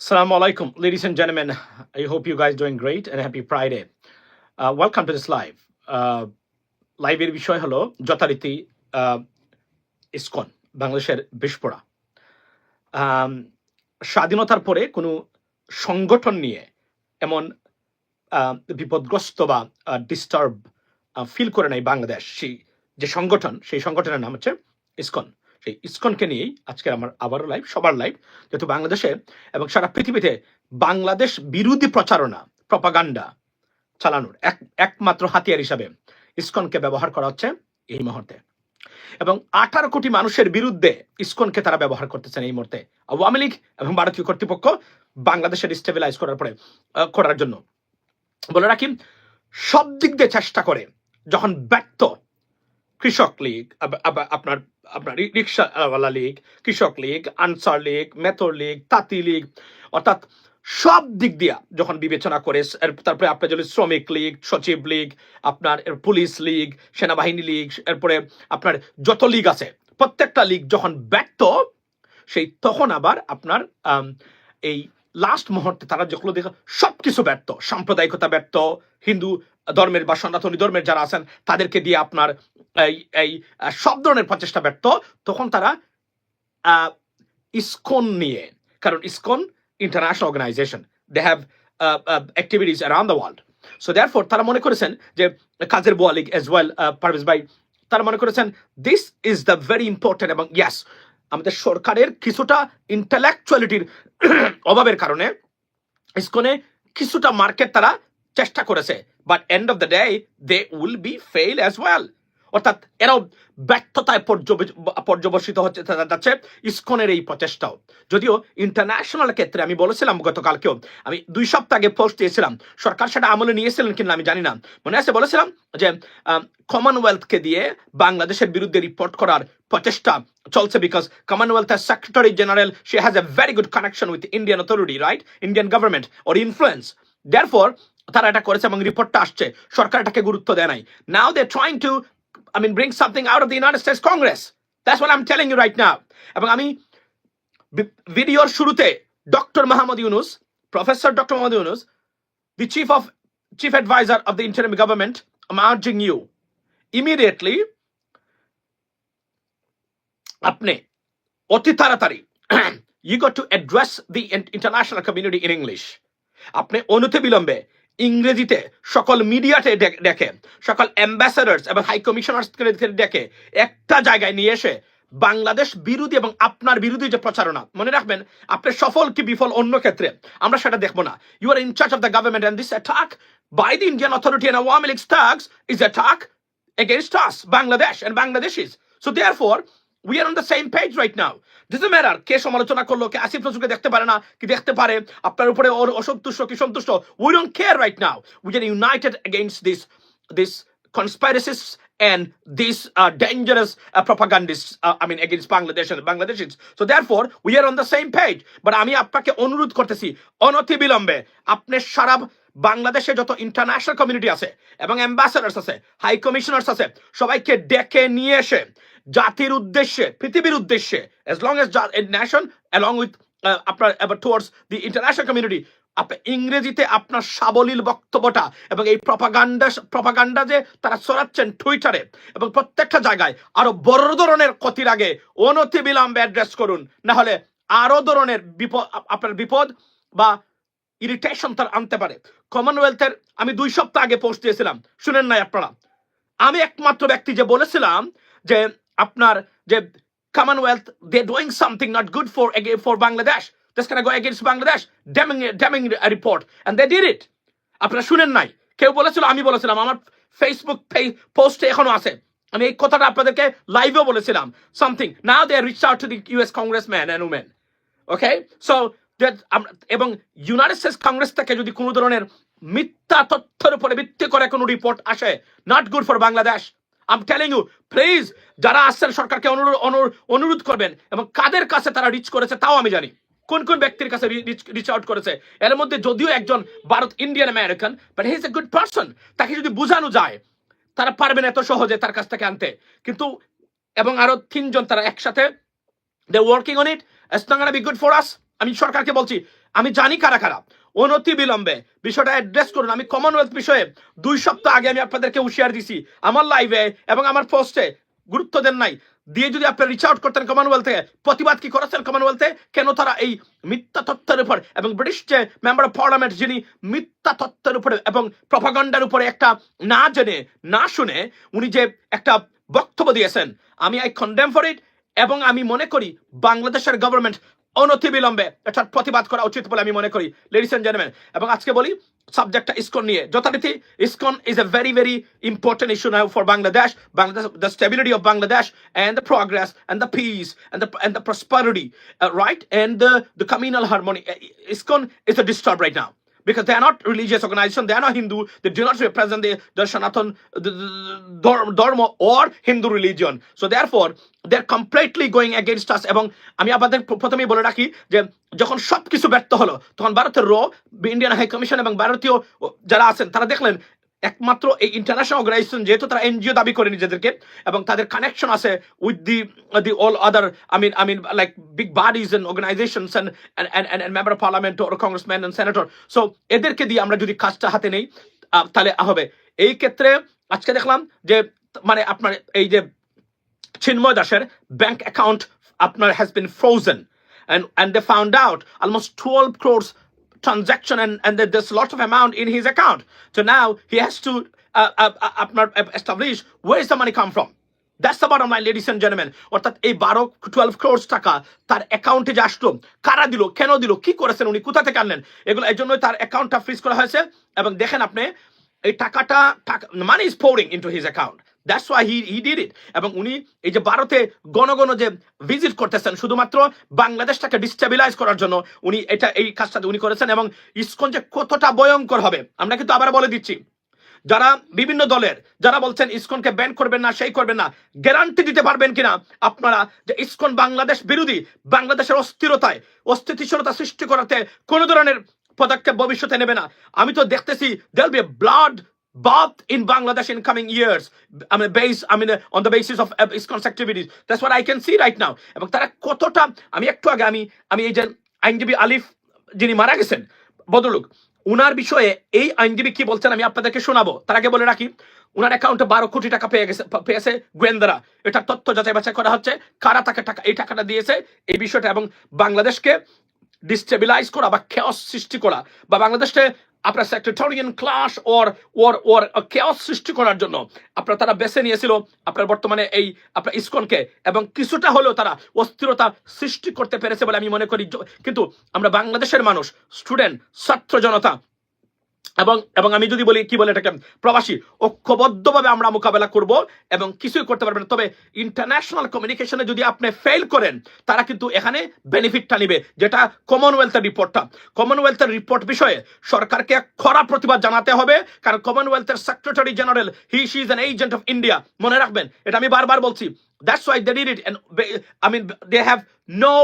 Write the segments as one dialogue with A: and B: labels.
A: Assalamu alaikum, ladies and gentlemen. I hope you guys doing great and happy Friday. Uh, welcome to this live. Uh, লাইভের বিষয় হলো যথারীতি আহ, ISKCON বাংলাদেশের বিস্ফোরা আম, স্বাধীনতার পরে কোনো সংগঠন নিয়ে এমন আহ, বিপদগ্রস্ত বা ডিস্টার্ব ফিল করে নাই বাংলাদেশ সেই যে সংগঠন সেই সংগঠনের নাম হচ্ছে ইসকন সেই ইসকনকে নিয়েই আজকের আমার আবারও লাইভ সবার লাইভ যেহেতু বাংলাদেশে এবং সারা পৃথিবীতে বাংলাদেশ বিরোধী প্রচারণা প্রপাগান্ডা চালানোর এক, একমাত্র হাতিয়ার হিসাবে ইসকনকে ব্যবহার করা হচ্ছে এই মুহূর্তে। এবং আঠারো কোটি মানুষের বিরুদ্ধে ইসকনকে তারা ব্যবহার করতেছেন এই মুহূর্তে। আওয়ামী লীগ এবং ভারতীয় কর্তৃপক্ষ বাংলাদেশের স্টেবিলাইজ করার পরে করার জন্য। বলে রাখি, সব দিক দিয়ে চেষ্টা করে, যখন ব্যর্থ কৃষক লীগ আপনার আপনার রিক্সাওয়ালা লীগ, কৃষক লীগ, আনসার লীগ, মেথর লীগ, তাঁতি লীগ, অর্থাৎ সব দিক দিয়া যখন বিবেচনা করে তারপরে আপনার যদি শ্রমিক লীগ, সচিব লীগ, আপনার পুলিশ লীগ, সেনাবাহিনী লীগ, এরপরে আপনার যত লীগ আছে, প্রত্যেকটা লীগ যখন ব্যর্থ, সেই তখন আবার আপনার এই লাস্ট মুহূর্তে তারা যেগুলো দেখে সব কিছু ব্যর্থ, সাম্প্রদায়িকতা ব্যর্থ, হিন্দু ধর্মের বা সনাতনী ধর্মের যারা আছেন, তাদেরকে দিয়ে আপনার এই এই সব ধরনের প্রচেষ্টা ব্যর্থ। তখন তারা ইসকন নিয়ে, কারণ ISKCON international organisation they have activities around the world so therefore তারা মনে করেছেন যে কাজের বোয়া লীগ এজ ওয়েল পারভেজ ভাই, তারা মনে করেছেন this is the very important এবং ইয়াস আমাদের সরকারের কিছুটা ইন্টালেকচুয়ালিটির অভাবের কারণে ইসকনে কিছুটা মার্কেট তারা চেষ্টা করেছে। But end of the day they will be fail as well অর্থাৎ এরাও ব্যর্থতায় পর্যবে- পর্যবসিত হচ্ছে যাচ্ছে ইসকনের এই প্রচেষ্টাও। যদিও ইন্টারন্যাশনাল ক্ষেত্রে আমি বলেছিলাম গতকালকেও, আমি দুই সপ্তাহ আগে পোস্ট দিয়েছিলাম, সরকার সেটা আমলে নিয়েছিলেন কিনা আমি জানি না। মনে আছে বলেছিলাম যে কমনওয়েলথকে দিয়ে বাংলাদেশের বিরুদ্ধে রিপোর্ট করার প্রচেষ্টা চলছে because কমনওয়েলথের secretary general she has a very good connection with Indian authority right Indian government or influence therefore তারা এটা করেছে এবং রিপোর্টটা আসছে। সরকার এটাকে গুরুত্ব দেয় নাই। Now they trying to I mean bring something out of the United States Congress that's what I am telling you right now এবং আমি বি- ভিডিওর শুরুতে doctor Mahmud Yunus professor doctor Mahmud Yunus the chief of chief advisor of the interim government i'm urging you immediately আপনি অতি তাড়াতাড়ি you got to address the in- international community in english আপনি অনতি বিলম্বে ইংরেজিতে সকল মিডিয়াতে ডেকে সকল অ্যাম্বাসেডার্স এবং হাই কমিশনার্স ডেকে একটা জায়গায় নিয়ে এসে বাংলাদেশ বিরোধী এবং আপনার বিরোধী যে প্রচারণা মনে রাখবেন আপনি সফল কি বিফল অন্য ক্ষেত্রে আমরা সেটা দেখব না you are in charge of the government and this attack by the Indian authority and Awami League স্টাক্স is attack against us, Bangladesh and Bangladeshis. So therefore, we are on the same page right now. Doesn't matter কে সমালোচনা করল কে আসিফ নজরুলকে দেখতে পারে না কি দেখতে পারে আপনার উপরে ওর অসন্তুষ্ট কি সন্তুষ্ট we don't care right now we are united against this this conspiracies and these uh, dangerous uh, propagandists uh, I mean against Bangladesh and Bangladeshis so therefore we are on the same page but আমি আপনাকে অনুরোধ করতেছি অনতি বিলম্বে আপনি সারা বাংলাদেশে যত international community আছে এবং অ্যাম্বাসেডার্স আছে হাই কমিশনার্স আছে সবাইকে ডেকে নিয়ে এসে জাতির উদ্দেশ্যে, পৃথিবীর উদ্দেশ্যে as long as nation along with আপনার টুয়ার্ডস দি ইন্টারন্যাশনাল কমিউনিটি ইংরেজিতে আপনার সাবলীল বক্তব্যটা এবং এই প্রপাগান্ডা প্রপাগান্ডা যে তারা ছড়াচ্ছেন টুইটারে এবং প্রত্যেকটা জায়গায় আরও বড় ধরনের ক্ষতির আগে অনতি বিলম্বে অ্যাড্রেস করুন। না হলে আরও ধরনের বিপদ আপ- আপনার বিপদ বা ইরিটেশন তার আনতে পারে। কমনওয়েলথের আমি দুই সপ্তাহ আগে পোস্ট দিয়েছিলাম। শুনেন নাই আপনারা। আমি একমাত্র ব্যক্তি যে বলেছিলাম যে আপনার যে Commonwealth they doing something not good for for Bangladesh can go against Bangladesh damning damning report and they did it আপনারা শুনেন নাই। কেউ বলেছিল, আমি বলেছিলাম। আমার ফেসবুক পোস্টে এখনও আছে। আমি এই কথাটা আপনাদেরকে লাইভেও বলেছিলাম। Something now they reach out to the US Congress man and women okay so এবং ইউনাইটেড স্টেটস কংগ্রেস থেকে যদি কোনো ধরনের মিথ্যা তথ্যের উপরে ভিত্তি করে কোনো রিপোর্ট আসে not good for Bangladesh I'm telling you please যারা আসছেন সরকারকে অনুরোধ অনুরোধ- করবেন এবং কাদের কাছে তারা রিচ করেছে তাও আমি জানি। কোন কোন ব্যক্তির কাছে রিচ আউট করেছে? এর মধ্যে যদিও একজন Bharat Indian American but he is a good person তাকে যদি বোঝানো যায়, তারা পারবেন এত সহজে তার কাছ থেকে আনতে। কিন্তু, এবং আরও তিনজন তারা একসাথে they working on it it's not be good for us আমি সরকারকে বলছি, আমি জানি কারা কারা। অনতি বিলম্বে। বিষয়টা অ্যাড্রেস করুন। আমি কমনওয়েলথ বিষয়ে দুই সপ্তাহ আগে আমি আপনাদেরকে হুঁশিয়ার দিছি। আমার লাইভে এবং আমার পোস্টে গুরুত্ব দেন নাই। দিয়ে যদি আপনি রিচ আউট করতেন কমনওয়েলথে প্রতিবাদ কি করেছেন কমনওয়েলথে কেন তারা এই মিথ্যা তথ্যের উপর এবং ব্রিটিশ যে মেম্বার অফ পার্লামেন্ট যিনি মিথ্যা তথ্যের উপরে এবং প্রপাগান্ডার উপরে একটা না জেনে, না শুনে উনি যে একটা বক্তব্য দিয়েছেন, আমি আই কন্ডেম ফর ইট এবং আমি মনে করি বাংলাদেশের গভর্নমেন্ট অনতিবিলম্বে এটার প্রতিবাদ করা উচিত বলে আমি মনে করি লেডিস এন্ড জেন্টলম্যান এবং আজকে বলি সাবজেক্টটা ইসকন নিয়ে। যথারীতি ISKCON is a very very important issue now for Bangladesh Bangladesh the stability of Bangladesh and the the peace and the and the prosperity uh, right? And the the communal harmony. Uh, iskon is a disturb right now. Because they are not religious organization they are not hindu they do not represent the, the sanatan dharma or hindu religion so therefore they're completely going against us এবং আমি আপনাদের প্র- প্রথমেই বলে রাখি যে যখন সবকিছু ব্যর্থ হলো তখন ভারতের র ইন্ডিয়ান হাই কমিশন এবং ভারতীয় যারা আছেন তারা দেখলেন একমাত্র এই ইন্টারন্যাশনাল অর্গানাইজেশন যেহেতু তারা এনজিও দাবি করে নিজেদেরকে এবং তাদের কানেকশন আছে with the the all other I mean I mean like big bodies and and member of parliament or congressman and senator so এদেরকে দিয়ে আমরা যদি কাজটা হাতে নেই তাহলে হবে। এই ক্ষেত্রে আজকে দেখলাম যে মানে আপনার এই যে চিন্ময় দাসের ব্যাংক অ্যাকাউন্ট আপনার has been frozen and and they found out almost 12 crores transaction and and there's a lot of amount in his account so now he has to uh, uh, uh, establish where is the money come from That's the bottom line, ladies and gentlemen. অর্থাৎ এই বারো twelve crores টাকা তার অ্যাকাউন্টে যে আসলো কারা দিল কেন দিল কি করেছেন উনি কোথা থেকে আনলেন এগুলো এই জন্যই তার অ্যাকাউন্টটা ফ্রিজ করা হয়েছে এবং দেখেন আপনি এই টাকাটা money is pouring into his account that's why he he did it এবং উনি এই যে ভারতে গণ গণ যে ভিজিট করতেছেন, শুধুমাত্র বাংলাদেশটাকে ডিস্টেবিলাইজ করার জন্য উনি এটা, এই কাজটা উনি করেছেন এবং ইসকন যে কতটা ভয়ঙ্কর হবে, আমরা কিন্তু আবার বলে দিচ্ছি। যারা বিভিন্ন দলের, যারা বলছেন ইসকনকে ব্যান করবেন না, সেই করবেন না গ্যারান্টি দিতে পারবেন কিনা আপনারা যে ইসকন বাংলাদেশ বিরোধী, বাংলাদেশের অস্থিরতায়, অস্থিতিশীলতা সৃষ্টি করাতে কোনো ধরনের পদক্ষেপ ভবিষ্যতে নেবে না। আমি তো দেখতেছি they'll be blood bath in Bangladesh in coming years. I mean, base, I mean, on the basis of uh, ISKCON's activities. That's what I can see right now. এবং তারা কতটা আমি একটু আগে আমি আমি এই যে আইনজীবী আলিফ যিনি মারা গেছেন বদলুক উনার বিষয়ে এই আইনজীবী কি বলছেন আমি আপনাদেরকে শোনাবো তার আগে বলে রাখি উনার অ্যাকাউন্টে বারো কোটি টাকা পেয়ে গেছে পেয়েছে গোয়েন্দারা এটা তথ্য যাচাই বাছাই করা হচ্ছে কারা তাকে টাকা এই টাকাটা দিয়েছে এই বিষয়টা এবং বাংলাদেশকে ডিস্টেবিলাইজ করা বা খেয়স সৃষ্টি করা বা বাংলাদেশকে আপনার সেক্রেটারিয়ান ক্লাস ওর ওর ওর খেয়স সৃষ্টি করার জন্য আপনার তারা বেছে নিয়েছিল আপনার বর্তমানে এই আপনার ইসকনকে এবং কিছুটা হলেও তারা অস্থিরতা সৃষ্টি করতে পেরেছে বলে আমি মনে করি। কিন্তু আমরা বাংলাদেশের মানুষ স্টুডেন্ট ছাত্র জনতা এবং এবং আমি যদি বলি, কি বলে এটাকে? প্রবাসী, ঐক্যবদ্ধভাবে আমরা মোকাবেলা করব এবং কিছুই করতে পারবেন তবে ইন্টারন্যাশনাল কমিউনিকেশনে যদি আপনি ফেল করেন, তারা কিন্তু এখানে বেনিফিটটা নিবে, যেটা কমনওয়েলথের রিপোর্টটা কমনওয়েলথের রিপোর্ট বিষয়ে সরকারকে খরা প্রতিবাদ জানাতে হবে, কারণ কমনওয়েলথের secretary general he she is an agent of India মনে রাখবেন, এটা আমি বারবার বলছি। That's why they did it and I mean they have no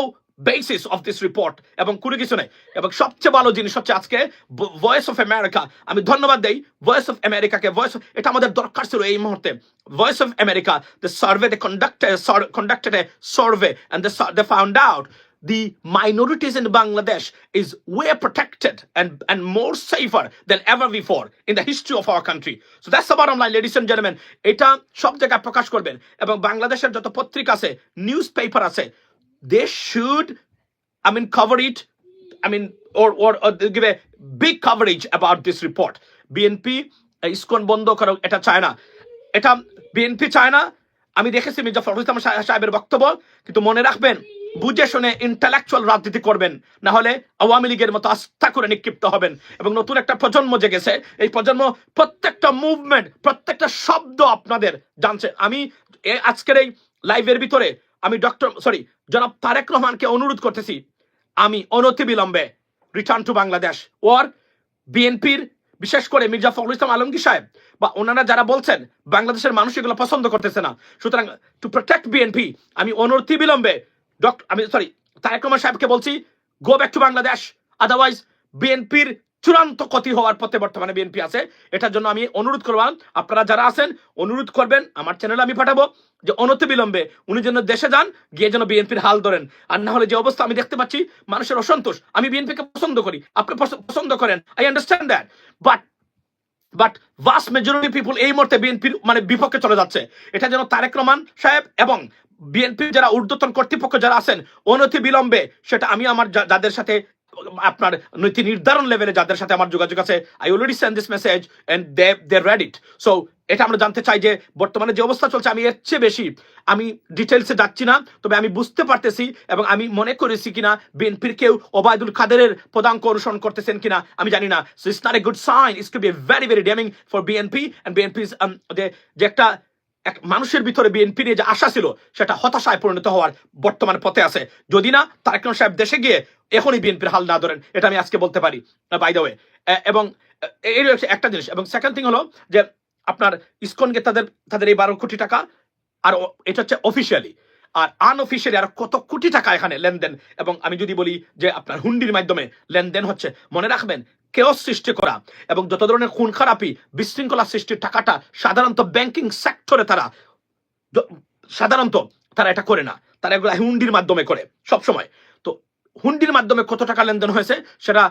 A: basis of this report এবং কোনো কিছু নেই। এবং সবচেয়ে ভালো জিনিস হচ্ছে আজকে ভয়েস অফ আমেরিকা আমি ধন্যবাদ দেই ভয়েস অফ আমেরিকাকে ভয়েস এটা আমাদের দরকার ছিল এই মুহূর্তে। Voice of America the survey the conduct conducted a survey and the found out the minorities in Bangladesh is way protected and and more safer than ever before in the history of our country so that's অবার online ladies and gentleman এটা সব জায়গায় প্রকাশ করবেন। এবং বাংলাদেশের যত পত্রিকা আছে newspaper আছে they should I mean cover it. I mean or or, or give a big coverage about this report. BNP ISKCON বন্ধ করো এটা চায় না এটা বিএনপি চায় আমি দেখেছি মির্জা ফখরুল ইসলাম সাহে- সাহেবের বক্তব্য কিন্তু মনে রাখবেন বুঝে শুনে ইন্টালেকচুয়াল রাজনীতি করবেন না হলে আওয়ামী লীগের মতো আস্থা করে নিক্ষিপ্ত হবেন। এবং নতুন একটা প্রজন্ম জেগেছে এই প্রজন্ম প্রত্যেকটা মুভমেন্ট প্রত্যেকটা শব্দ আপনাদের জানছে। আমি আজকের এই লাইভের ভিতরে আমি ডক্টর সরি জনাব তারেক রহমানকে অনুরোধ করতেছি, আমি অনতি অনতিবিলম্বে রিটার্ন টু বাংলাদেশ ওর বিএনপির বিশেষ করে মির্জা ফখরুল ইসলাম আলমগীর সাহেব বা ওনারা যারা বলছেন, বাংলাদেশের মানুষ এগুলো পছন্দ করতেছে না। সুতরাং টু প্রোটেক্ট বিএনপি আমি অনতি বিলম্বে ডক্টর আমি সরি তারেক রহমান সাহেবকে বলছি go back to Bangladesh otherwise বিএনপির চূড়ান্ত ক্ষতি হওয়ার পথে বর্তমানে বিএনপি আছে। এটার জন্য আমি অনুরোধ করলাম আপনারা যারা আছেন, অনুরোধ করবেন, আমার চ্যানেলে আমি পাঠাবো যে অনতি বিলম্বে উনি যেন দেশে যান, গিয়ে যেন বিএনপির হাল ধরেন। আর না হলে যে অবস্থা আমি দেখতে পাচ্ছি, মানুষের অসন্তোষ। আমি বিএনপিকে পছন্দ করি। আপনি পছন্দ করেন। I understand that but but vast majority people এই মুহূর্তে বিএনপির মানে বিপক্ষে চলে যাচ্ছে। এটা যেন তারেক রহমান সাহেব এবং বিএনপির যারা ঊর্ধ্বতন কর্তৃপক্ষ যারা আছেন অনতি বিলম্বে সেটা আমি আমার যাদের সাথে আপনার নীতি নির্ধারণ লেভেলে যাদের সাথে আমার যোগাযোগ আছে I already send this message and they they read it so এটা আমরা জানতে চাই যে বর্তমানে যে অবস্থা চলছে, আমি এর চেয়ে বেশি, আমি ডিটেলসে যাচ্ছি না, তবে আমি বুঝতে পারতেছি এবং আমি মনে করেছি কিনা বিএনপির কেউ ওবায়দুল কাদেরের পদাঙ্ক অনুসরণ করতেছেন কিনা, আমি জানি না। So it's not a good sign it's to be very very damning for BNP and BNP যে একটা, এক মানুষের ভিতরে বিএনপি নিয়ে যে আশা ছিল, সেটা হতাশায় পরিণত হওয়ার বর্তমান পথে আছে। যদি না, তারেক সাহেব দেশে গিয়ে এখনই বিএনপির হাল না ধরেন, এটা আমি আজকে বলতে পারি। বাই এবং হচ্ছে একটা জিনিস, এবং সেকেন্ড থিং হলো যে আপনার ইসকনকে তাদের তাদের এই বারো কোটি টাকা, আর এটা হচ্ছে অফিসিয়ালি আর আনঅফিসিয়ালি আর কত কোটি টাকা এখানে লেনদেন, এবং আমি যদি বলি যে আপনার হুন্ডির মাধ্যমে লেনদেন হচ্ছে, মনে রাখবেন কেউ সৃষ্টি করা, এবং যত ধরনের খুন খারাপি, বিশৃঙ্খলা সৃষ্টির টাকাটা সাধারণত ব্যাংকিং সেক্টরে তারা সাধারণত তারা এটা করে না। তারা এগুলো হুন্ডির মাধ্যমে করে সব সময় তো হুন্ডির মাধ্যমে কত টাকা লেনদেন হয়েছে সেটা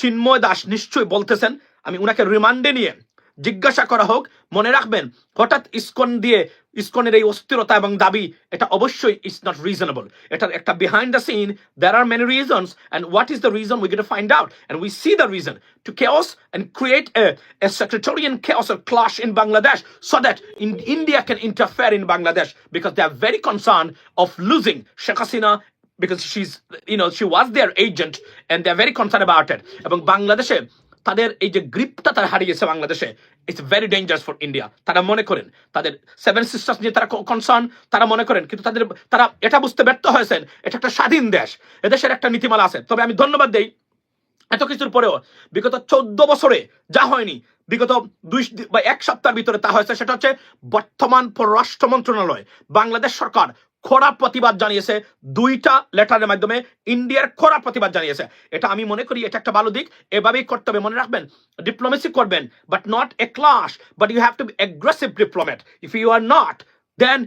A: চিন্ময় দাস নিশ্চয়ই বলতেছেন। আমি উনাকে রিমান্ডে নিয়ে জিজ্ঞাসা করা হোক। মনে রাখবেন হঠাৎ ইসকন দিয়ে ইসকনের এই অস্থিরতা এবং দাবি এটা অবশ্যই ইটস নট রিজনেবল এটার একটা behind the scene there are many reasons and what is the reason we get find out and we see the reason to chaos and create a, a sectarian chaos or clash in Bangladesh so that in, India can interfere in Bangladesh because they are very concerned of losing Sheikh Because she's, you know, she was their agent and they're very concerned about it. এবং বাংলাদেশে তাদের এই যে গ্রিপটা তারা হারিয়েছে বাংলাদেশে it's very dangerous for India তারা মনে করেন তাদের সেভেন সিস্টার্স নিয়ে তারা কনসার্ন তারা মনে করেন কিন্তু তাদের তারা এটা বুঝতে ব্যর্থ হয়েছেন এটা একটা স্বাধীন দেশ এদেশের একটা নীতিমালা আছে তবে আমি ধন্যবাদ দেই এত কিছুর পরেও বিগত চোদ্দ বছরে যা হয়নি বিগত দুই বা এক সপ্তাহের ভিতরে তা হয়েছে সেটা হচ্ছে বর্তমান পররাষ্ট্র মন্ত্রণালয় বাংলাদেশ সরকার খোড়া প্রতিবাদ জানিয়েছে। দুইটা লেটারের মাধ্যমে ইন্ডিয়ার খোড়া প্রতিবাদ জানিয়েছে। এটা আমি মনে করি এটা একটা ভালো দিক। এভাবেই করতে হবে, মনে রাখবেন। ডিপ্লোমেসি করবেন but not a class but you have to be aggressive diplomat if you are not then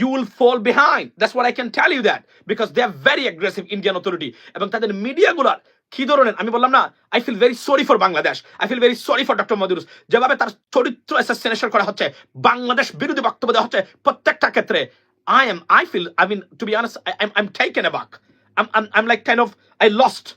A: you will fall behind. That's what I can tell you that, because they are very aggressive Indian authority. এবং তাদের মিডিয়াগুলোর কি ধরনের, আমি বললাম না I feel very sorry for Bangladesh I feel very sorry for doctor মদিরুস যেভাবে তার চরিত্র অ্যাসাসিনেশন করা হচ্ছে, বাংলাদেশ বিরোধী বক্তব্য দেওয়া হচ্ছে প্রত্যেকটা ক্ষেত্রে। I am I feel I mean to be honest I am taken aback I'm, I'm, I'm like kind of I lost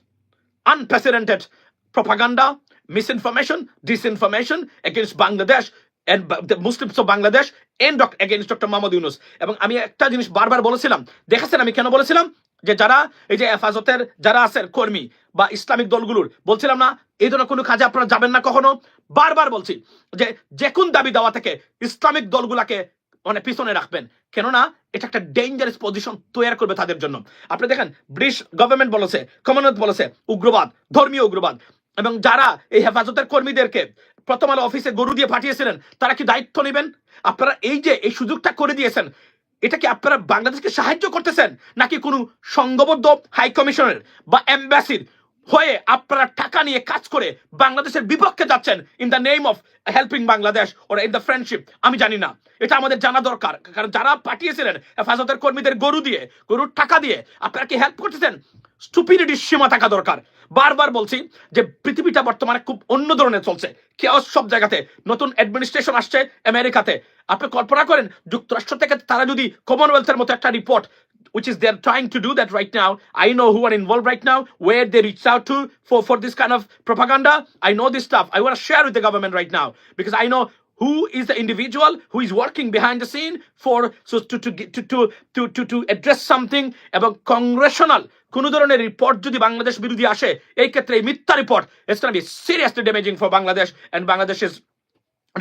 A: unprecedented propaganda, misinformation, disinformation against Bangladesh and the Muslims of Bangladesh and doc- against Dr. Mohammad Yunus. এবং আমি একটা জিনিস বারবার বলেছিলাম দেখেছেন আমি কেন বলেছিলাম? যে যারা এই যে হেফাজতের যারা আছেন কর্মী বা ইসলামিক দলগুলোর বলছিলাম না এই ধরনের কোনো কাজে আপনারা যাবেন না কখনো? বারবার বলছি যে যে কোন দাবি দেওয়া থেকে ইসলামিক দলগুলাকে মানে পিছনে রাখবেন। কেননা, এটা একটা ডেঞ্জারাস পজিশন তৈরি করবে তাদের জন্য। আপনি দেখেন ব্রিটিশ গভর্নমেন্ট বলেছে কমনওয়েলথ বলেছে, উগ্রবাদ, ধর্মীয় উগ্রবাদ। এবং যারা এই হেফাজতের কর্মীদেরকে প্রথম আলো অফিসে গরু দিয়ে পাঠিয়েছিলেন, তারা কি দায়িত্ব নেবেন? আপনারা এই যে, এই সুযোগটা করে দিয়েছেন, এটা কি আপনারা বাংলাদেশকে সাহায্য করতেছেন? নাকি কোনো সংঘবদ্ধ হাই কমিশনের বা এম্বাসির হয়ে আপনারা টাকা নিয়ে কাজ করে বাংলাদেশের বিপক্ষে যাচ্ছেন in the name of helping Bangladesh or in the friendship আমি জানি না। এটা আমাদের জানা দরকার। কারণ যারা পাঠিয়েছিলেন হেফাজতের কর্মীদের গরু দিয়ে, গরুর টাকা দিয়ে, আপনারা কি হেল্প করতেছেন? স্টুপিডিটির সীমা থাকা দরকার। বারবার বলছি যে পৃথিবীটা বর্তমানে খুব অন্য ধরনের চলছে। কেউ সব জায়গাতে। নতুন অ্যাডমিনিস্ট্রেশন আসছে আমেরিকাতে আপনি কল্পনা করেন, যুক্তরাষ্ট্র থেকে তারা যদি কমনওয়েলথের মতো একটা report which is they're trying to do that right now. I know who are involved right now, where they reached out to for, for this kind of propaganda. I know this stuff. I want to share with the government right now because I know who is the individual who is working behind the scene for so to to get- to to to to, to address something এবং congressional কোন ধরনের report যদি বাংলাদেশ বিরোধী আসে এই ক্ষেত্রে এই মিথ্যা report it's gonna be seriously damaging for Bangladesh and বাংলাদেশের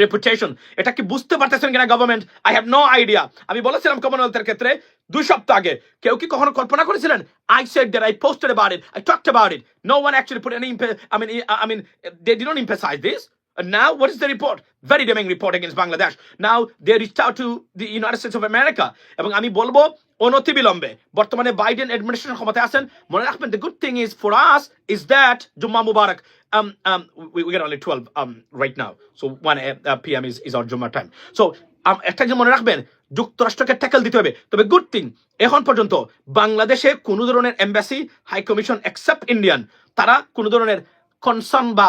A: reputation এটা কি বুঝতে পারতেছেন কিনা government I have no idea আমি বলেছিলাম কমনওয়েলথের ক্ষেত্রে দুই সপ্তাহ আগে। কেউ কি কখনো কল্পনা করেছিলেন? I said that I posted about it I talked about it no one actually put any I mean I mean they did not emphasise this And now, what is the report? Very damning report against Bangladesh. Now, they reached out to the United States of America. এবং আমি বলব অনতি বিলম্বে বর্তমানে Biden administration ক্ষমতায় আছেন মনে রাখবেন the good thing is for us is that জুম্মা মুবারক um um we, we get only 12 um right now so 1 uh, p.m. is is our Jumma time so um, একটা যে মনে রাখবেন যুক্তরাষ্ট্রকে ট্যাকেল দিতে হবে তবে গুড থিং এখন পর্যন্ত বাংলাদেশে কোনো ধরনের embassy high commission except Indian তারা কোনো ধরনের কনসার্ন বা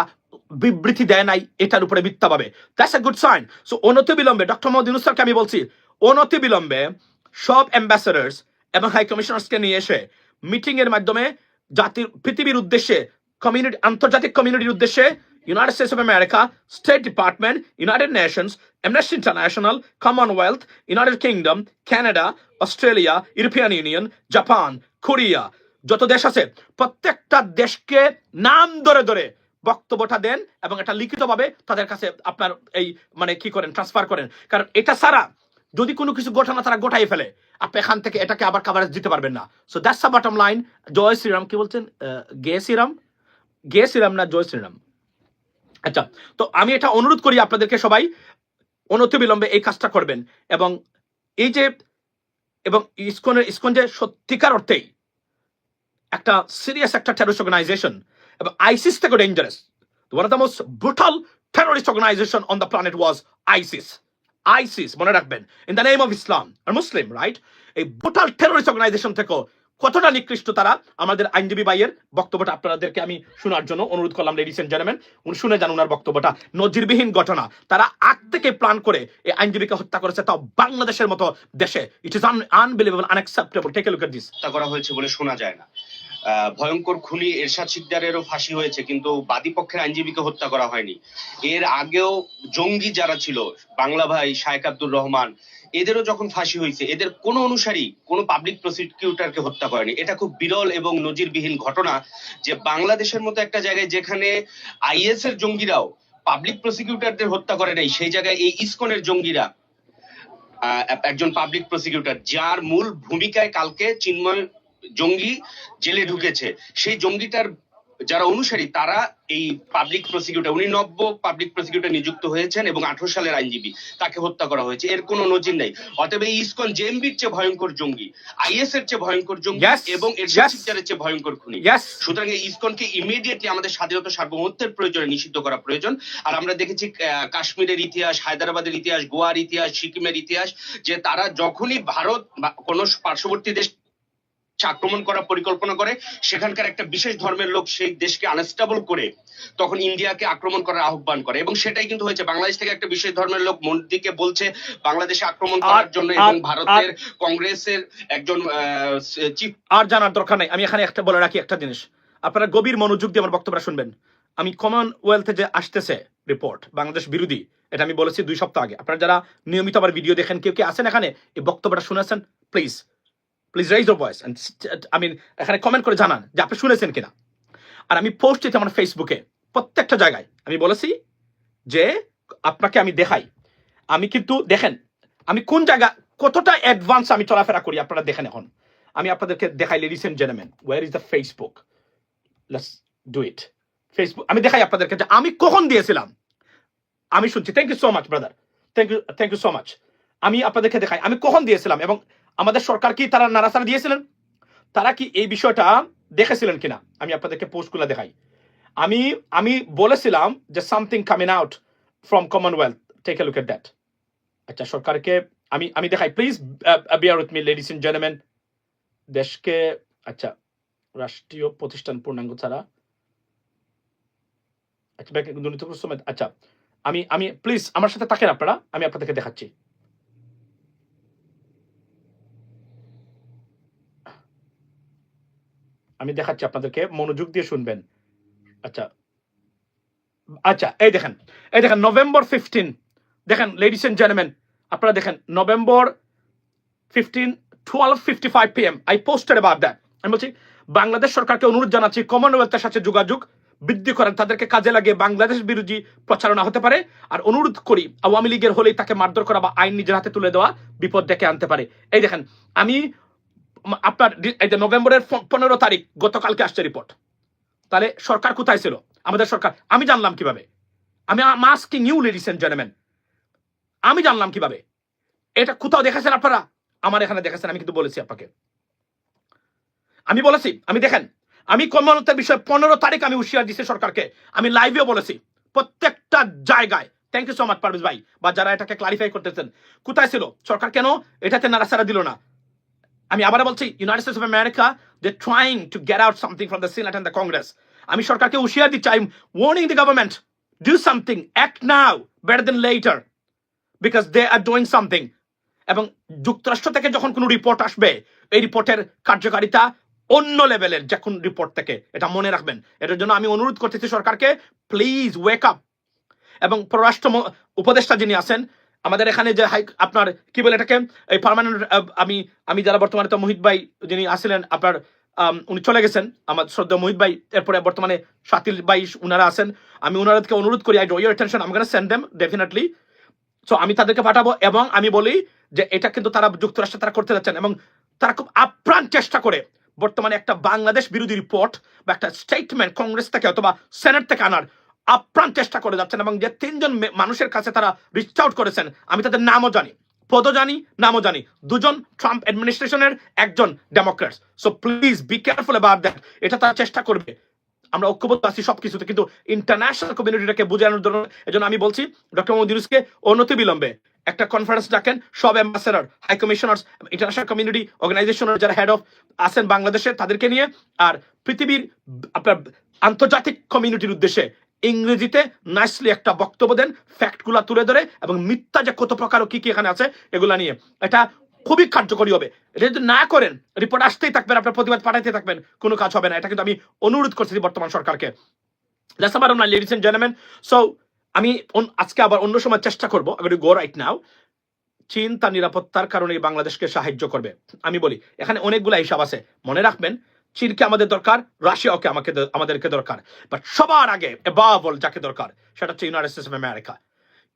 A: বিবৃতি দেয় নাই, এটার উপরে মিথ্যা পাবে that's a good sign so অনতি বিলম্বে ডক্টর মোহাম্মদ ইউনুস স্যারকে আমি বলছি, অনতি বিলম্বে সব অ্যাম্বাসেডার্স এবং হাই কমিশনার্সকে নিয়ে এসে মিটিং এর মাধ্যমে জাতির পৃথিবীর উদ্দেশ্যে কমিউনিটি আন্তর্জাতিক কমিউনিটির উদ্দেশ্যে United States of America state department United Nations Amnesty International Commonwealth United Kingdom Canada Australia European Union Japan Korea যত দেশ আছে, প্রত্যেকটা দেশকে নাম ধরে ধরে বক্তব্যটা দেন এবং এটা লিখিতভাবে তাদের কাছে আপনার এই মানে কি করেন ট্রান্সফার করেন। কারণ এটা ছাড়া যদি কোনো কিছু ঘটনা তারা গোটাই ফেলে, আপনি এখান থেকে এটাকে আবার কাভারেজ দিতে পারবেন না। So that's the bottom line Jai Shri Ram, কি বলছেন? গে শ্রীরাম? গে শ্রীরাম না জয় শ্রীরাম? আচ্ছা তো আমি এটা অনুরোধ করি আপনাদেরকে সবাই অনতি বিলম্বে এই কাজটা করবেন। এবং এই যে, এবং ইসকনের, ইসকন যে সত্যিকার অর্থেই একটা সিরিয়াস একটা টেরোরিস্ট অর্গানাইজেশন এবং আইসিস থেকে dangerous one of the most brutal terrorist organisation on the planet was ISIS ISIS মনে রাখবেন in the name of Islam R Muslim right এই ব্রুটাল টেরোরিস্ট অর্গানাইজেশন থেকেও কতটা নিকৃষ্ট তারা? আমাদের আইনজীবী ভাইয়ের বক্তব্যটা আপনাদেরকে আমি শোনার জন্য অনুরোধ করলাম লেডিস এন্ড জেন্টলম্যান উনি শুনে যান ওনার বক্তব্যটা। নজিরবিহীন ঘটনা। তারা আগ থেকে প্ল্যান করে এই আইনজীবীকে হত্যা করেছে, তাও বাংলাদেশের মতো দেশে। It is unbelievable unacceptable take a look at this
B: হত্যা করা হয়েছে বলে শোনা যায় না। ভয়ঙ্কর খুনি এরশাদ শিকদারেরও ফাঁসি হয়েছে, কিন্তু বাদী পক্ষের আইনজীবীকে হত্যা করা হয়নি। এর আগেও জঙ্গি যারা ছিল, বাংলা ভাই শায়েক আব্দুর রহমান, এদেরও যখন ফাঁসি হয়েছে, এদের কোনো অনুসারী, কোনো পাবলিক প্রসিকিউটরকে হত্যা করেনি। এটা খুব বিরল এবং নজিরবিহীন ঘটনা যে বাংলাদেশের মতো একটা জায়গায় যেখানে আইএস এর জঙ্গিরাও পাবলিক প্রসিকিউটরদের হত্যা করে নাই, সেই জায়গায় এই ইসকনের জঙ্গিরা একজন পাবলিক প্রসিকিউটর যার মূল ভূমিকায় কালকে চিন্ময় জঙ্গি জেলে ঢুকেছে। সেই জঙ্গিটার যারা অনুসারী তারা এই পাবলিক প্রসিকিউটর উনি নব্য পাবলিক প্রসিকিউটর নিযুক্ত হয়েছেন এবং আঠারো সালের আইনজীবী তাকে হত্যা করা হয়েছে। এর কোনো নজির নেই। অতএব এই ইসকন জেএমবির চেয়ে ভয়ঙ্কর জঙ্গি আইএস এর চেয়ে ভয়ঙ্কর জঙ্গি এবং এরশাদ
A: yes.
B: চেয়ে ভয়ঙ্কর খুনি। সুতরাং এই ইসকনকে ইমিডিয়েটলি আমাদের স্বাধীনতা সার্বভৌমত্বের প্রয়োজনে নিষিদ্ধ করা প্রয়োজন। আর আমরা দেখেছি কাশ্মীরের ইতিহাস হায়দ্রাবাদের ইতিহাস গোয়ার ইতিহাস সিকিমের ইতিহাস যে তারা যখনই ভারত বা কোনো পার্শ্ববর্তী দেশ আক্রমণ করার পরিকল্পনা করে সেখানকার একটা বিশেষ ধর্মের লোক সেই দেশকে আনস্টেবল করে তখন ইন্ডিয়াকে আক্রমণ করার আহ্বান করে। এবং সেটাই কিন্তু হয়েছে। বাংলাদেশ থেকে একটা বিশেষ ধর্মের লোক মোদিকে বলছে বাংলাদেশে আক্রমণ করার জন্য এবং ভারতের কংগ্রেসের একজন চিফ
A: আর জানার দরকার নাই। আমি এখানে একটা বলে রাখি একটা জিনিস। আপনারা গভীর মনোযোগ দিয়ে আমার বক্তব্যটা শুনবেন। আমি কমনওয়েলথে যে আসতেছে রিপোর্ট বাংলাদেশ বিরোধী এটা আমি বলেছি দুই সপ্তাহ আগে। আপনারা যারা নিয়মিত আমার ভিডিও দেখেন কেউ কি আছেন এখানে? এই বক্তব্যটা শুনেছেন? Please please raise your voice I mean এখানে কমেন্ট করে জানান যে আপনি শুনেছেন কিনা। আর আমি পোস্ট দিতে আমার ফেসবুকে প্রত্যেকটা জায়গায়। আমি বলেছি যে আপনাকে আমি দেখাই। আমি কিন্তু দেখেন, আমি কোন জায়গা, কতটা অ্যাডভান্স আমি চলাফেরা করি আপনারা দেখেন এখন। আমি আপনাদেরকে দেখাই ladies and gentleman where is the Facebook let's do it Facebook আমি দেখাই আপনাদেরকে যে আমি কখন দিয়েছিলাম। আমি শুনছি। Thank you so much brother thank you thank you so much আমি আপনাদেরকে দেখাই। আমি কখন দিয়েছিলাম এবং আমাদের সরকার কি তারা নাড়াচাড়া দিয়েছিলেন। তারা কি এই বিষয়টা দেখেছিলেন কিনা? আমি আপনাদেরকে পোস্টগুলো দেখাই। আমি আমি বলেছিলাম যে something coming out from Commonwealth take a look at that আচ্ছা সরকারকে আমি আমি দেখাই। Please bear with me ladies and gentleman দেশকে আচ্ছা রাষ্ট্রীয় প্রতিষ্ঠান পূর্ণাঙ্গ ছাড়া। আচ্ছা ব্যাংক আচ্ছা। আমি আমি প্লিজ আমার সাথে থাকেন আপনারা, আমি আপনাদেরকে দেখাচ্ছি। আমি দেখাচ্ছি আপনাদেরকে, মনোযোগ দিয়ে শুনবেন। আচ্ছা। আচ্ছা এই দেখেন এই দেখেন নভেম্বর ফিফটিন দেখেন লেডিস এন্ড জেন্টলম্যান আপনারা দেখেন November fifteen twelve fifty five P M I posted about that আমি বলছি, বাংলাদেশ সরকারকে অনুরোধ জানাচ্ছি কমনওয়েলথের সাথে যোগাযোগ বৃদ্ধি করেন, তাদেরকে কাজে লাগিয়ে বাংলাদেশ বিরোধী প্রচারণা হতে পারে, আর অনুরোধ করি, আওয়ামী লীগের হলেই তাকে মারধর করা বা আইন নিজের হাতে তুলে দেওয়া বিপদ ডেকে আনতে পারে। এই দেখেন, আমি আপনার এই যে নভেম্বরের পনেরো তারিখ গতকালকে আসছে রিপোর্ট তাহলে সরকার কোথায় ছিল? আমাদের সরকার আমি জানলাম কীভাবে? আমি asking you ladies and gentleman আমি জানলাম কীভাবে? এটা কোথাও দেখেছেন আপনারা? আমার এখানে দেখেছেন, আমি কিন্তু বলেছি আপনাকে। আমি বলেছি, আমি দেখেন, আমি কর্মরতের বিষয়ে পনেরো তারিখ আমি হুঁশিয়ার দিচ্ছি সরকারকে। আমি লাইভেও বলেছি, প্রত্যেকটা জায়গায় thank you so much Parvez ভাই, বা যারা এটাকে ক্লারিফাই করতেছেন, কোথায় ছিল? সরকার কেন এটাতে নাড়াচাড়া দিল না? আমি আবার বলছি United States of America they trying to get out something from the Senate and the Congress আমি সরকারকে হুঁশিয়ার দিচ্ছি I warning the government do something act now better than later because they are doing something এবং যুক্তরাষ্ট্র থেকে যখন কোনো report আসবে, এই রিপোর্টের কার্যকারিতা অন্য লেভেলের যে কোন রিপোর্ট থেকে, এটা মনে রাখবেন। এটার জন্য আমি অনুরোধ করতেছি সরকারকে প্লিজ ওয়েক আপ এবং পররাষ্ট্র উপদেষ্টা যিনি আছেন আমাদের এখানে যে হাই আপনার কি বলে এটাকে? এই পার্মানেন্ট আমি আমি যারা বর্তমানে তো মোহিত ভাই যিনি আছিলেন, আপনার উনি চলে গেছেন, আমার শ্রদ্ধা মোহিত ভাই, এরপরে বর্তমানে সাতিল ভাই উনারা আছেন। আমি ওনারাকে অনুরোধ করি আই ড্র ইউর অ্যাটেনশন আমি সেন্ড দেম ডেফিনেটলি সো আমি তাদেরকে পাঠাবো এবং আমি বলি যে এটা কিন্তু তারা যুক্তরাষ্ট্রে তারা করতে যাচ্ছেন এবং তারা খুব আপ্রাণ চেষ্টা করে। বর্তমানে একটা বাংলাদেশ বিরোধী রিপোর্ট বা একটা স্টেটমেন্ট কংগ্রেস থেকে অথবা সেনেট থেকে আনার। আপ্রাণ চেষ্টা করে যাচ্ছেন এবং যে তিনজন মানুষের কাছে তারা রিচ আউট করেছেন, আমি তাদের নামও জানি, পদও জানি, নামও জানি। দুজন ট্রাম্প অ্যাডমিনিস্ট্রেশনের একজন Democrats so please be careful about that এটা তারা চেষ্টা করবে। আমরা ঐক্যবদ্ধ আছি সবকিছুতে, কিন্তু ইন্টারন্যাশনাল কমিউনিটিটাকে বোঝানোর জন্য, এজন্য আমি বলছি ডক্টর মোহাম্মদ ইউনুসকে অনতি বিলম্বে একটা কনফারেন্স ডাকেন, সব ambassador high commissioners international community অর্গানাইজেশনের যারা হেড অফ আছেন বাংলাদেশে, তাদেরকে নিয়ে, আর পৃথিবীর আপনার আন্তর্জাতিক কমিউনিটির উদ্দেশ্যে ইংরেজিতে নাইসলি একটা বক্তব্য দেন ফ্যাক্টগুলো তুলে ধরে এবং মিথ্যা যে কত প্রকার কি কি এখানে আছে, এগুলা নিয়ে। এটা খুবই কার্যকরী হবে। এটা যদি না করেন রিপোর্ট আসতেই থাকবেন, আপনার প্রতিবাদ পাঠাইতে থাকবেন, কোনো কাজ হবে না। এটা কিন্তু আমি অনুরোধ করছি বর্তমান সরকারকে। Ladies and gentlemen. So আমি আজকে আবার অন্য সময় চেষ্টা করব আমি গো রাইট নাও চীন তার নিরাপত্তার কারণে বাংলাদেশকে সাহায্য করবে। আমি বলি, এখানে অনেকগুলো হিসাব আছে। মনে রাখবেন চীনকে আমাদের দরকার, রাশিয়াকে আমাকে দ- আমাদেরকে দরকার। বাট সবার আগে এবাবল যাকে দরকার, সেটা হচ্ছে United States of America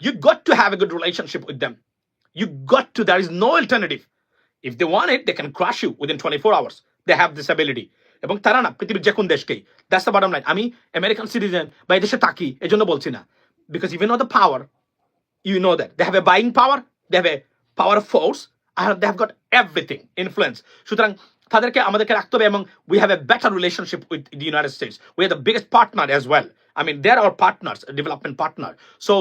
A: you got to have a good relationship with them you got to there is no alternative if they want it they can crush you within twenty four hours they have this ability এবং তারা না, পৃথিবীর যে কোন দেশকেই that's the bottom line আমি American citizen বা এই দেশে থাকি এই জন্য বলছি না। Because even no the power you know that. They have a buying power, they have a power of force, and they have got everything, influence. সুতরাং তাদেরকে আমাদেরকে রাখতে হবে এবং we have a better relationship with the United States we are the biggest partner as well I mean they're our partners a development partner so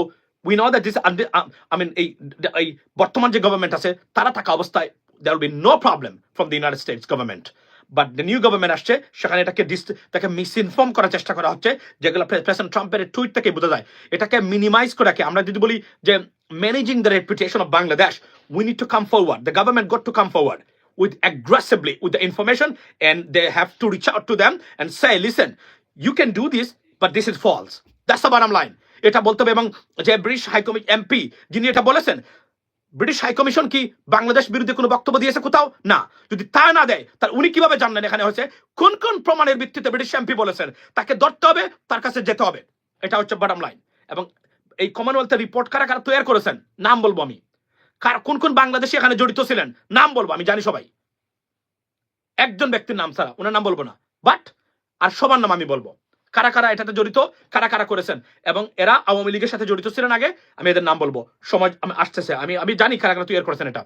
A: we know that this and- uh, I mean এই এই বর্তমান যে government আছে তারা থাকা অবস্থায় there will be no problem from the United States government but the new government আসছে সেখানে এটাকে ডিস- তাকে মিসইনফর্ম করার চেষ্টা করা হচ্ছে যেগুলো প্রেসিডেন্ট ট্রাম্পের টুইট থেকে বোঝা যায় এটাকে মিনিমাইজ করে রাখে আমরা যদি বলি যে managing the reputation of Bangladesh we need to come forward the government got to come forward with aggressively with the information, and they have to reach out to them and say, listen, you can do this, but this is false. That's the bottom line. এটা বলতে হবে এবং যে British হাইকমি MP যিনি এটা বলেছেন British high commission কি বাংলাদেশ বিরুদ্ধে কোনো বক্তব্য দিয়েছে কোথাও? না। যদি তা না দেয়, তাহলে উনি কীভাবে জানলেন এখানে হয়েছে? কোন কোন প্রমাণের ভিত্তিতে ব্রিটিশ এমপি বলেছেন? তাকে ধরতে হবে, তার কাছে যেতে হবে। এটা হচ্ছে বটম লাইন এবং এই কমনওয়েলথের রিপোর্ট কারা কারা তৈরি করেছেন? নাম বলব আমি। কোন কোন বাংলাদেশি এখানে জড়িত ছিলেন? নাম বলব, আমি জানি সবাই। একজন ব্যক্তির নাম ছাড়া, ওনার নাম বলব না। বাট, আর সবার নাম আমি বলব। কারা কারা এটাতে জড়িত, কারা কারা করেছেন, এবং এরা আওয়ামী লীগের সাথে জড়িত ছিলেন আগে, আমি এদের নাম বলব। সমাজ, আমি আসতেছে, আমি আমি জানি কারা কারা তৈরি করেছেন এটা।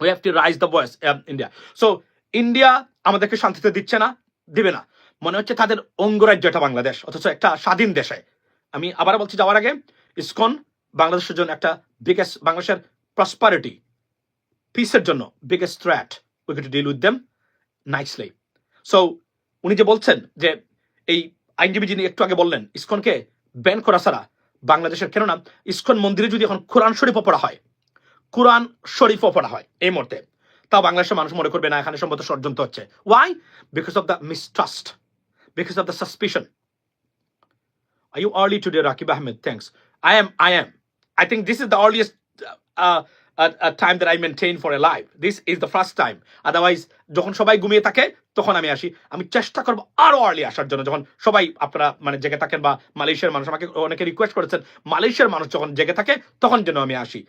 A: We have to raise the voice India so India আমাদেরকে শান্তিতে দিচ্ছে না, দিবে না। মনে হচ্ছে তাদের অঙ্গরাজ্য এটা বাংলাদেশ, অথচ একটা স্বাধীন দেশে। আমি আবার বলছি যাওয়ার আগে, ইসকন, বাংলাদেশের জন্য একটা বিগেস্ট বাংলাদেশের প্রসপারিটি পিসের জন্য biggest threat we to deal with them nicely so উনি যে বলছেন যে এই আইনজীবী যিনি একটু আগে বললেন ইসকনকে ব্যান করা ছাড়া বাংলাদেশের কেননা ইসকন মন্দিরে যদি এখন কোরআন শরীফও পড়া হয় কোরআন শরীফও পড়া হয় এই মুহূর্তে তাও বাংলাদেশের মানুষ মনে করবে না এখানে সম্ভবত ষড়যন্ত্র হচ্ছে why because of the mistrust because of the suspicion Are you early today, Rakib Ahmed? Thanks. I am. I am. I think this is the earliest uh, uh, uh, time that I maintain for a live. This is the first time. Otherwise, যখন সবাই ঘুমিয়ে থাকে তখন আমি আসি। আমি চেষ্টা করব আরও আর্লি আসার জন্য। যখন সবাই আপনারা মানে জেগে থাকেন বা মালয়েশিয়ার মানুষ আমাকে অনেকে রিকোয়েস্ট করেছেন মালয়েশিয়ার মানুষ যখন জেগে থাকে তখন যেন আমি আসি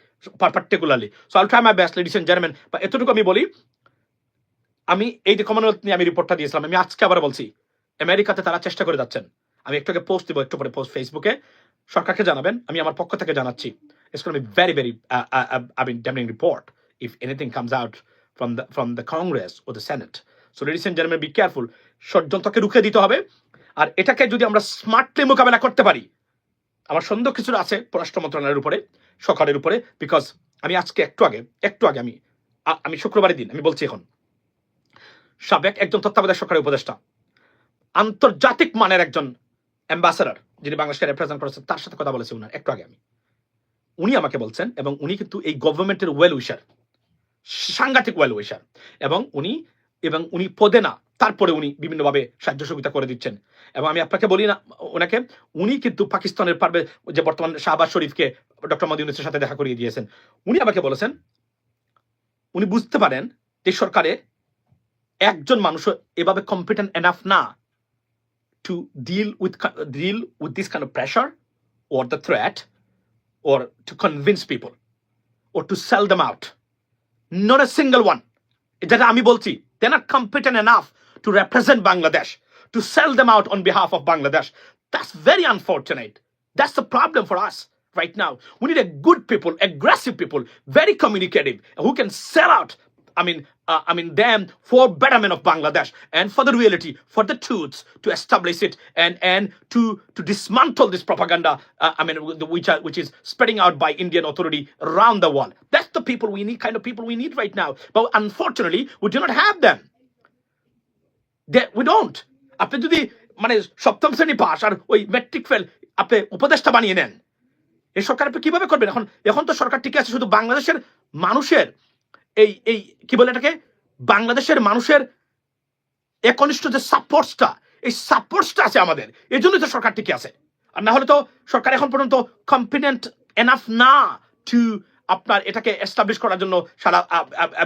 A: particularly so I'll try my best ladies and gentleman বা এতটুকু আমি বলি আমি এই যে কমনওয়েলথ নিয়ে আমি রিপোর্টটা দিয়েছিলাম আমি আজকে আবার বলছি আমেরিকাতে তারা চেষ্টা করে যাচ্ছেন। আমি একটু আগে পোস্ট দিব একটু পরে পোস্ট ফেসবুকে সরকারকে জানাবেন আমি আমার পক্ষ থেকে জানাচ্ছি। It's gonna be very very I mean damning report if anything comes out from the from the Congress O the Senate so ladies and gentleman be careful ষড়যন্ত্রকে রুখে দিতে হবে আর এটাকে যদি আমরা স্মার্টলি মোকাবেলা করতে পারি, আমার সন্দেহ কিছু আছে পররাষ্ট্র মন্ত্রণালয়ের উপরে, সরকারের উপরে বিকজ আমি আজকে একটু আগে একটু আগে আমি আমি শুক্রবারের দিন আমি বলছি এখন, সাবেক একজন তত্ত্বাবধায়ক সরকারের উপদেষ্টা, আন্তর্জাতিক মানের একজন অ্যাম্বাসাডার যিনি বাংলাদেশকে রিপ্রেজেন্ট করেছেন, তার সাথে কথা বলেছি উনার, একটু আগে আমি। উনি আমাকে বলছেন এবং উনি কিন্তু এই গভর্নমেন্টের ওয়েল উইশার সাংঘাতিক ওয়েল উইশার এবং উনি এবং উনি পদে না, তারপরে উনি বিভিন্নভাবে সাহায্য সুবিধা করে দিচ্ছেন। এবং আমি আপনাকে বলি না, ওনাকে, উনি কিন্তু পাকিস্তানের পারবে যে বর্তমান শাহবাজ শরীফকে ডক্টর মোদী সাথে দেখা করিয়ে দিয়েছেন। উনি আমাকে বলেছেন, উনি বুঝতে পারেন যে সরকারে একজন মানুষ এভাবে কম্পিটেন্ট এনাফ না to deal with deal with this kind of pressure or the threat or to convince people or to sell them out. Not a single one. যেটা আমি বলছি they're not competent enough to represent Bangladesh, to sell them out on behalf of Bangladesh. That's very unfortunate. That's the problem for us right now. We need a good people, aggressive people, very communicative, who can sell out. I mean, uh, I mean them for betterment of Bangladesh and for the reality, for the truths to establish it and and to to dismantle this propaganda. Uh, I mean, which are, which is spreading out by Indian authority around the world. That's the people we need, kind of people we need right now. But unfortunately, we do not have them. They, we don't. আপনি যদি মানে সপ্তম শ্রেণি pass আর ওই matric fail আপনি উপদেষ্টা বানিয়ে নেন এই সরকার আপনি কীভাবে করবেন এখন এখন তো সরকার ঠিক আছে শুধু বাংলাদেশের মানুষের এই এই, কি বলে এটাকে? বাংলাদেশের মানুষের একনিষ্ঠ যে সাপোর্টসটা এই সাপোর্টসটা আছে আমাদের। এই জন্যই তো সরকার টিকে আছে। আর না হলে তো সরকার এখন পর্যন্ত কম্পিটেন্ট এনাফ না টু আপনার এটাকে এস্টাবলিশ করার জন্য সারা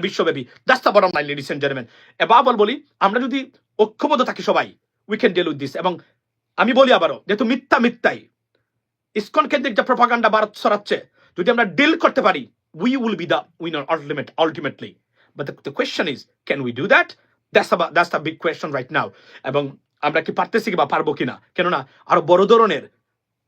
A: বিশ্বব্যাপী। That's the line ladies and gentleman এবার বল বলি, আমরা যদি ঐক্যবদ্ধ থাকি সবাই we can deal with this এবং আমি বলি আবারও, যেহেতু মিথ্যা মিথ্যাই, ইস্কন কেন্দ্রিক যে প্রপাগান্ডা ভারত ছড়াচ্ছে যদি আমরা ডিল করতে পারি we will be the winner ultimate ultimately but the question is can we do that that's that's the big question right now এবং আমরা কি পারতেছি কি বা পারব কিনা কেননা আরও বড় ধরনের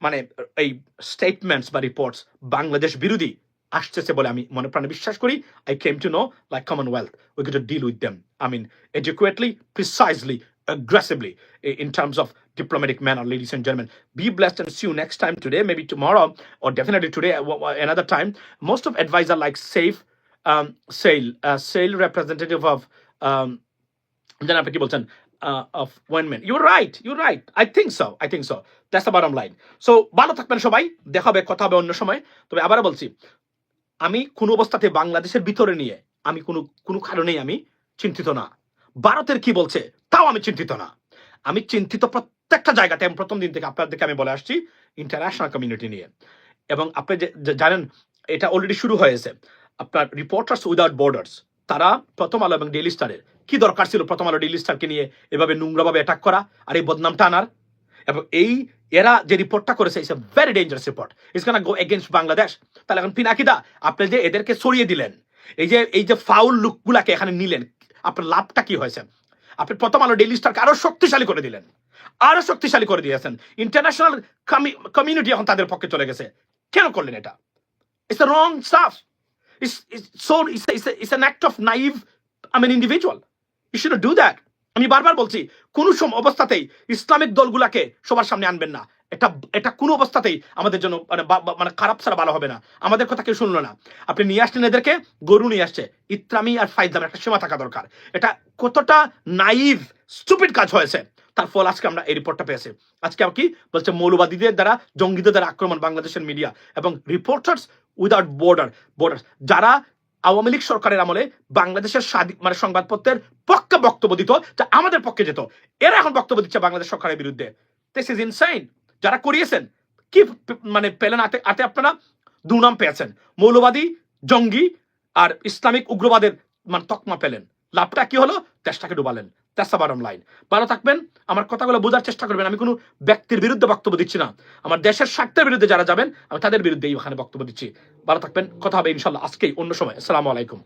A: মানে এই স্টেটমেন্টস বা রিপোর্টস বাংলাদেশ বিরোধী আসতেছে বলে আমি মনে প্রাণে বিশ্বাস করি I came to know like Commonwealth we get deal with them I mean educatedly precisely aggressively in terms of diplomatic manner, ladies and gentlemen. Be blessed and see you next time today, maybe tomorrow, or definitely today, uh, another time. Most of advisor like safe um, sale, uh, sale representative of um, then আপনি কি বলছেন uh, of one man. You're right. You're right. I think so. I think so. That's the bottom line. So ভালো থাকবেন সবাই দেখা হবে কথা হবে অন্য সময় তবে আবার বলছি আমি কোনো অবস্থাতে বাংলাদেশের ভিতরে নিয়ে আমি কোনো কোনো কারণেই আমি চিন্তিত না ভারতের কি বলছে, তাও আমি চিন্তিত না। আমি চিন্তিত প্রত্যেকটা জায়গাতে আমি প্রথম দিন থেকে আপনাদেরকে আমি বলে আসছি ইন্টারন্যাশনাল কমিউনিটি নিয়ে। এবং আপনি জানেন, এটা অলরেডি শুরু হয়েছে। আপনার রিপোর্টার্স উইদাউট বর্ডার্স তারা প্রথম আলো এবং ডেইলি স্টারের কি দরকার ছিল প্রথম আলো ডেইলি স্টারকে নিয়ে এভাবে নোংরাভাবে অ্যাটাক করা আর এই বদনামটা আনার? এবং এই এরা যে রিপোর্টটা করেছে it's a very dangerous report it's gonna go against Bangladesh তাহলে এখন পিনাকিদা, আপনি যে এদেরকে সরিয়ে দিলেন, এই যে এই যে ফাউল লুকগুলাকে এখানে নিলেন আপনার লাভটা কি হয়েছে? আপনি প্রথম আলো ডেইলি স্টারকে আরও শক্তিশালী করে দিলেন। আরও শক্তিশালী করে দিয়েছেন। ইন্টারন্যাশনাল কমিউনিটি এখন তাদের পক্ষে চলে গেছে। কেন করলেন এটা? It's the wrong stuff it's an act of naive I mean individual you do that আমি বারবার বলছি, কোন অবস্থাতেই ইসলামিক দলগুলাকে সবার সামনে আনবেন না। এটা এটা কোনো অবস্থাতেই আমাদের জন্য মানে মানে খারাপ ছাড়া ভালো হবে না। আমাদের কথা কেউ শুনলো না। আপনি নিয়ে আসছেন এদেরকে, গরু নিয়ে আসছে। ইত্রামি আর ফাইজলাম একটা সীমা থাকা দরকার। এটা কতটা নাইভ স্টুপিড কাজ হয়েছে। তার ফল আজকে আমরা এই রিপোর্টটা পেয়েছি। আজকে কি? বলছে, মৌলবাদীদের দ্বারা, জঙ্গিদের দ্বারা আক্রমণ বাংলাদেশের মিডিয়া এবং রিপোর্টার্স উইদাউট বর্ডার বর্ডার যারা আওয়ামী লীগ সরকারের আমলে বাংলাদেশের মানে সংবাদপত্রের পক্ষে বক্তব্য দিত, যা আমাদের পক্ষে যেত। এরা এখন বক্তব্য দিচ্ছে বাংলাদেশ সরকারের বিরুদ্ধে। দিস ইজ ইনসাইন যারা করিয়েছেন, কি মানে পেলেন আতে আপনারা? দুনাম পেয়েছেন, মৌলবাদী, জঙ্গি আর ইসলামিক উগ্রবাদের মানে তকমা পেলেন। লাভটা কি হলো? দেশটাকে ডুবালেন। বটম লাইন ভালো থাকবেন, আমার কথাগুলো বোঝার চেষ্টা করবেন, আমি কোনো ব্যক্তির বিরুদ্ধে বক্তব্য দিচ্ছি না। আমার দেশের স্বার্থের বিরুদ্ধে যারা যাবেন, আমি তাদের বিরুদ্ধেই ওখানে বক্তব্য দিচ্ছি। ভালো থাকবেন, কথা হবে ইনশাল্লাহ আজকেই, অন্য সময়। আসসালামু আলাইকুম।